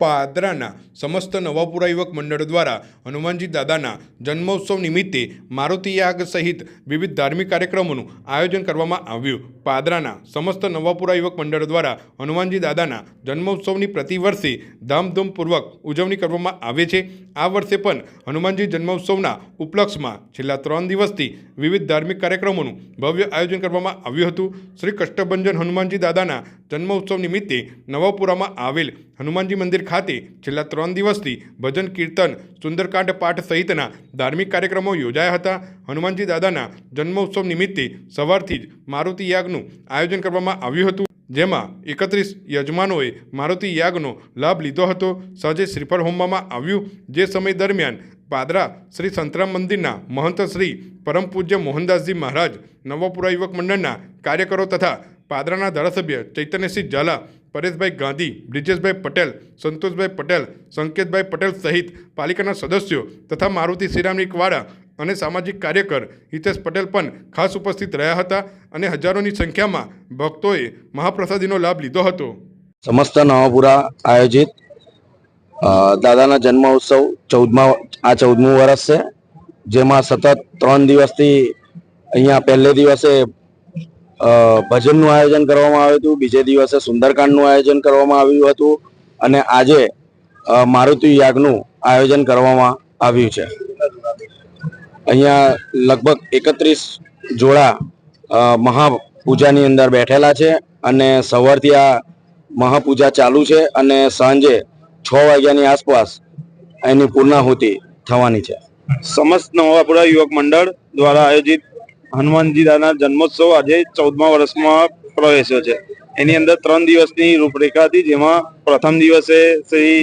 પાદરાના સમસ્ત નવાપુરા યુવક મંડળ દ્વારા હનુમાનજી દાદાના જન્મોત્સવ નિમિત્તે મારુતિ યાગ સહિત વિવિધ ધાર્મિક કાર્યક્રમોનું આયોજન કરવામાં આવ્યું. પાદરાના સમસ્ત નવાપુરા યુવક મંડળ દ્વારા હનુમાનજી દાદાના જન્મોત્સવની પ્રતિવર્ષે ધામધૂમપૂર્વક ઉજવણી કરવામાં આવે છે. આ વર્ષે પણ હનુમાનજી જન્મોત્સવના ઉપલક્ષમાં છેલ્લા ત્રણ દિવસથી વિવિધ ધાર્મિક કાર્યક્રમોનું ભવ્ય આયોજન કરવામાં આવ્યું હતું. શ્રી કષ્ટભંજન હનુમાનજી દાદાના જન્મોત્સવ નિમિત્તે નવાપુરામાં આવેલ હનુમાનજી મંદિર ખાતે છેલ્લા ત્રણ દિવસથી ભજન, કીર્તન, સુંદરકાંડ પાઠ સહિતના ધાર્મિક કાર્યક્રમો યોજાયા હતા. હનુમાનજી દાદાના જન્મોત્સવ નિમિત્તે સવારથી જ મારુતિ યાગનું આયોજન કરવામાં આવ્યું હતું, જેમાં એકત્રીસ યજમાનોએ મારુતિ યાગનો લાભ લીધો હતો. સાંજે શ્રીફળ હોમવામાં આવ્યું. જે સમય દરમિયાન પાદરા શ્રી સંતરામ મંદિરના મહંત શ્રી પરમ પૂજ્ય મોહનદાસજી મહારાજ, નવાપુરા યુવક મંડળના કાર્યકરો તથા પાદરાના ધારાસભ્ય ચૈતન્યસિંહ ઝાલા, પરેશભાઈ ગાંધી, બ્રિજેશભાઈ પટેલ, સંતોષભાઈ પટેલ, સંકેતભાઈ પટેલ સહિત પાલિકાના સદસ્યો તથા મારુતિ શ્રીરામનિકવાળા અને સામાજિક કાર્યકર હિતેશ પટેલ પણ ખાસ ઉપસ્થિત રહ્યા હતા અને હજારોની સંખ્યામાં ભક્તોએ મહાપ્રસાદીનો લાભ લીધો હતો. સમસ્ત નવાપુરા આયોજિત દાદાના જન્મ ઉત્સવ ચૌદમા, આ ચૌદમું વર્ષ છે, જેમાં સતત ત્રણ દિવસથી અહીંયા પહેલે દિવસે ભજનનું આયોજન કરવામાં આવ્યું હતું. બીજે દિવસે સુંદરકાંડનું આયોજન કરવામાં આવ્યું હતું. અને આજે મારુતિ યાગનું આયોજન કરવામાં આવ્યું છે. અહીંયા લગભગ એકત્રીસ જોડા મહાપૂજાની અંદર બેઠેલા છે અને સવારથી આ મહાપૂજા ચાલુ છે અને સાંજે છ વાગ્યાની આસપાસ એની પૂર્ણાહુતિ થવાની છે. સમસ્ત નવાપુરા યુવક મંડળ દ્વારા આયોજિત હનુમાનજી દાદાના જન્મોત્સવ આજે ચૌદમા વર્ષમાં પ્રવેશ્યો છે. એની અંદર ત્રણ દિવસની રૂપરેખા હતી, જેમાં પ્રથમ દિવસે શ્રી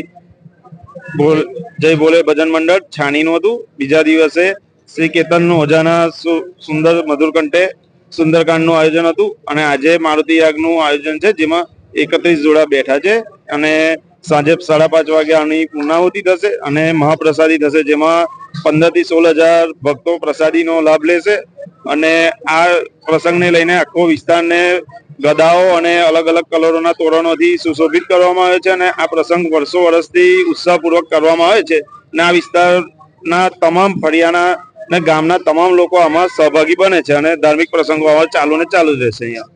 બોલ, જય બોલે ભજન મંડળ છાણીનું હતું. બીજા દિવસે શ્રી કેતન ઓઝાના સુંદર મધુર કંઠે સુંદરકાંડનું આયોજન હતું. અને આજે મારુતિ યાગનું આયોજન છે, જેમાં એકત્રીસ જોડા બેઠા છે. અને સાંજે સાડા પાંચ વાગ્યાની પૂર્ણાહુતિ થશે અને મહાપ્રસાદી થશે, જેમાં પંદરથી સોળ હજાર ભક્તો પ્રસાદીનો લાભ લેશે અને આ પ્રસંગને લઈને આખો વિસ્તારને ગદાઓ અને અલગ અલગ કલરોના તોરણોથી સુશોભિત કરવામાં આવે છે અને આ પ્રસંગ વર્ષો વર્ષથી ઉત્સાહપૂર્વક કરવામાં આવે છે. અને આ વિસ્તારના તમામ ફળિયાના અને ગામના તમામ લોકો આમાં સહભાગી બને છે અને ધાર્મિક પ્રસંગો આવા ચાલુ ને ચાલુ રહેશે અહીંયા.